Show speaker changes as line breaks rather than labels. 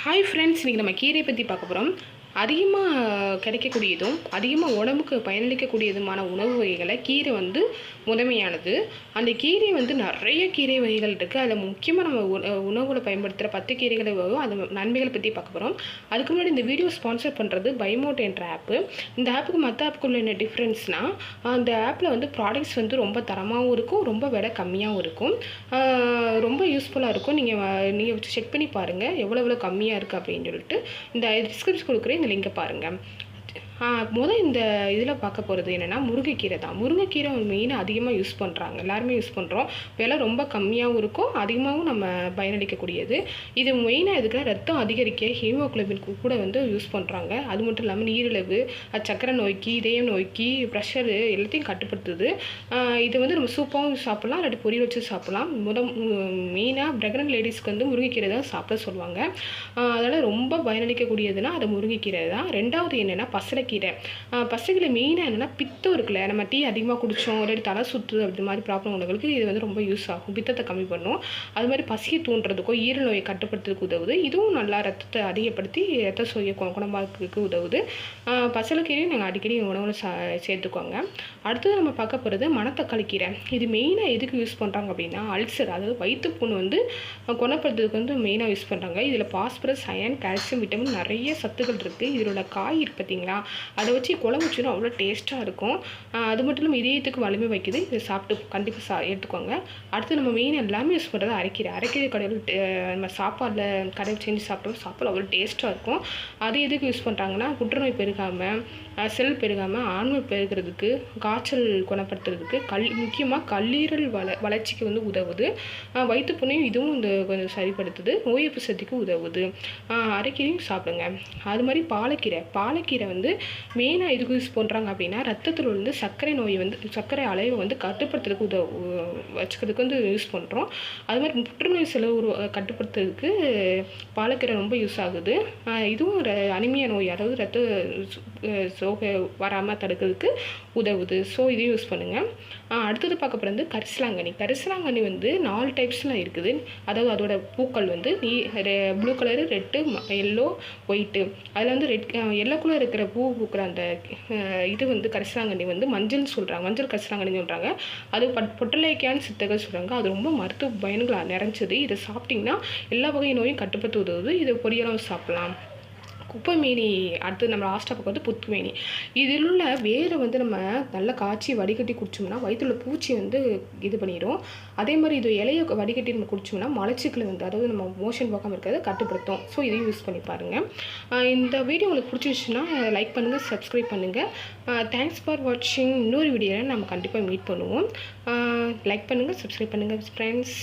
Hi friends இன்றைக்கி நம்ம கீரை பற்றி பார்க்க போகிறோம் அதிகமாக கிடைக்கக்கூடியதும் அதிகமாக உடம்புக்கு பயனளிக்கக்கூடியதுமான உணவு வகைகளை கீரை வந்து முதன்மையானது. அந்த கீரை வந்து நிறைய கீரை வகைகள் இருக்குது அதில் முக்கியமாக நம்ம உண- உணவுல பயன்படுத்துகிற பத்து கீரைகளை வரும் அது நன்மைகளை பற்றி பார்க்க போகிறோம் அதுக்கு முன்னாடி இந்த வீடியோ ஸ்பான்சர் பண்ணுறது பைமோட் என்ற ஆப்பு இந்த ஆப்புக்கு மற்ற ஆப்புக்குள்ள என்ன டிஃப்ரென்ஸ்னால் அந்த ஆப்பில் வந்து ப்ராடக்ட்ஸ் வந்து ரொம்ப தரமாகவும் இருக்கும் ரொம்ப விலை கம்மியாகவும் இருக்கும். ரொம்ப யூஸ்ஃபுல்லாக இருக்கும். நீங்கள் நீங்கள் செக் பண்ணி பாருங்கள் எவ்வளோ எவ்வளோ கம்மியாக இருக்குது அப்படின்னு சொல்லிட்டு. இந்த டிஸ்கிரிப்ஷன் கொடுக்குற இந்த லிங்கை பாருங்கள் முதல் இந்த இதில் பார்க்க போகிறது என்னென்னா முருங்கைக்கீரை தான். முருங்கைக்கீரை மெயினாக அதிகமாக யூஸ் பண்ணுறாங்க எல்லாருமே யூஸ் பண்ணுறோம் விலை ரொம்ப கம்மியாகவும் இருக்கும். அதிகமாகவும் நம்ம பயனளிக்கக்கூடியது. இது மெயினாக எதுக்குன்னா ரத்தம் அதிகரிக்க ஹீமோக்ளோபின் கூட வந்து யூஸ் பண்ணுறாங்க அது மட்டும் இல்லாமல் நீரிழிவு சக்கரை நோய்க்கு இதய நோய்க்கு ப்ரெஷரு எல்லாத்தையும் கட்டுப்படுத்துது. இது வந்து நம்ம சூப்பாகவும் சாப்பிட்லாம். இல்லாட்டி பொரியல் வச்சு சாப்பிட்லாம். முத மெயினாக ப்ரெக்னென்ட் லேடிஸ்க்கு வந்து முருங்கைக்கீரை தான் சாப்பிட சொல்லுவாங்க. அதனால் ரொம்ப பயனளிக்கக்கூடியதுன்னா அது முருங்கைக்கீரை தான். ரெண்டாவது என்னென்னா பசலைக்கீரை கீரை பசங்களை மெயினாக என்னென்னா பித்தம் இருக்குல்ல நம்ம டீ அதிகமாக குடித்தோம் இல்லாட்டி தலை சுற்று அப்படி மாதிரி ப்ராப்ளம் உள்ளவங்களுக்கு இது வந்து ரொம்ப யூஸ் ஆகும். பித்தத்தை கம்மி பண்ணும். அது மாதிரி பசியை தூண்டுறதுக்கோ ஈரல் நோயை கட்டுப்படுத்துறதுக்கு உதவுது. இதுவும் நல்லா ரத்தத்தை அதிகப்படுத்தி ரத்த சோயை குணமாக குணமாக்குறதுக்கு உதவுது. ஆஹ் பசலைக்கீரையும் நாங்கள் அடிக்கடி உணவில் சா சேர்த்துக்கோங்க அடுத்தது நம்ம பார்க்க போகிறது மணத்தக்காளி கீரை. இது மெயினாக எதுக்கு யூஸ் பண்ணுறாங்க அப்படின்னா அல்சர் அதாவது வயிற்றுப்புண் வந்து குணப்படுத்துறதுக்கு வந்து மெயினாக யூஸ் பண்ணுறாங்க இதில் பாஸ்பரஸ் அயன் கால்சியம் விட்டமின் நிறைய சத்துக்கள் இருக்குது இதோட காய் இருக்கு பார்த்தீங்களா அதை வச்சு குழம்பு வச்சுன்னா அவ்வளோ டேஸ்ட்டாக இருக்கும். அது மட்டும் இல்லாமல் இதயத்துக்கு வலிமை வைக்குது. இதை சாப்பிட்டு கண்டிப்பாக சா எடுத்துக்கோங்க. அடுத்து நம்ம மெயின் எல்லாமே யூஸ் பண்ணுறது அரைக்கீரை. அரைக்கீரை கடையில் நம்ம சாப்பாடில் கடையில் செஞ்சு சாப்பிட்டோம் சாப்பாடு அவ்வளோ டேஸ்ட்டாக இருக்கும். அது எதுக்கு யூஸ் பண்ணுறாங்கன்னா புற்றுநோய் பெருகாமல் செல் பெருகாமல் ஆண்மை பெருகிறதுக்கு காய்ச்சல் குணப்படுத்துறதுக்கு கல் முக்கியமாக கல்லீரல் வள வளர்ச்சிக்கு வந்து உதவுது. வயிற்று வயிற்றுப்புண்ணையும் இதுவும் இந்த கொஞ்சம் சரிப்படுத்துது. நோய் எதிர்ப்பு சக்திக்கு உதவுது. அரைக்கீரையும் சாப்பிடுங்க. அது மாதிரி பாலக்கீரை. பாலக்கீரை வந்து மெயினாக எதுக்கு யூஸ் பண்ணுறாங்க அப்படின்னா ரத்தத்தில் வந்து சர்க்கரை நோய் வந்து சர்க்கரை அளவை வந்து கட்டுப்படுத்துறதுக்கு உதவு வச்சுக்கிறதுக்கு வந்து யூஸ் பண்ணுறோம் அது மாதிரி புற்றுநோய் செலவு உரு- கட்டுப்படுத்துறதுக்கு பாலக்கீரை ரொம்ப யூஸ் ஆகுது. இதுவும் ர- அனிமியா நோய் அதாவது ரத்த சோகை வராமல் தடுக்கிறதுக்கு உதவுது. ஸோ இதையும் யூஸ் பண்ணுங்கள் அடுத்தது பார்க்க போகிறது கரிசலாங்கண்ணி. கரிசலாங்கண்ணி வந்து நாலு டைப்ஸ்லாம் இருக்குது. அதாவது அதோட பூக்கள் வந்து நீ blue colour red yellow white அதில் வந்து ரெட் எல்லோ கலர் இருக்கிற பூ பூக்கிற அந்த இது வந்து கரிசலாங்கண்ணி வந்து மஞ்சள்னு சொல்கிறாங்க மஞ்சள் கரிசலாங்கண்ணி சொல்கிறாங்க அது பட் பொட்டலைக்கான்னு சித்தர்கள் சொல்கிறாங்க அது ரொம்ப மருத்துவ பயன்களாக நிறைஞ்சது. இதை சாப்பிட்டிங்கன்னா எல்லா வகை நோயும் கட்டுப்படுத்த உதவுது. இதை பொரியலாகவும் சாப்பிட்லாம். குப்பைமேனி அடுத்து நம்ம லாஸ்ட்டாக பக்கம் வந்து புத்துமேனி. இதில் உள்ள வேரை வந்து நம்ம நல்லா காய்ச்சி வடிகட்டி குடிச்சோம்னா வயிற்றுல பூச்சி வந்து இது பண்ணிடும் அதே மாதிரி இது இலையை வடிகட்டி நம்ம குடிச்சோம்னா மலச்சிக்கலை வந்து அதாவது நம்ம மோஷன் போகாமல் இருக்கிறத கட்டுப்படுத்தும். ஸோ இதையும் யூஸ் பண்ணி பாருங்கள் இந்த வீடியோ உங்களுக்கு பிடிச்சிருச்சுன்னா லைக் பண்ணுங்கள் சப்ஸ்கிரைப் பண்ணுங்கள் தேங்க்ஸ் ஃபார் வாட்சிங் இன்னொரு வீடியோவில் நம்ம கண்டிப்பாக மீட் பண்ணுவோம். லைக் பண்ணுங்கள் சப்ஸ்கிரைப் பண்ணுங்கள் ஃப்ரெண்ட்ஸ்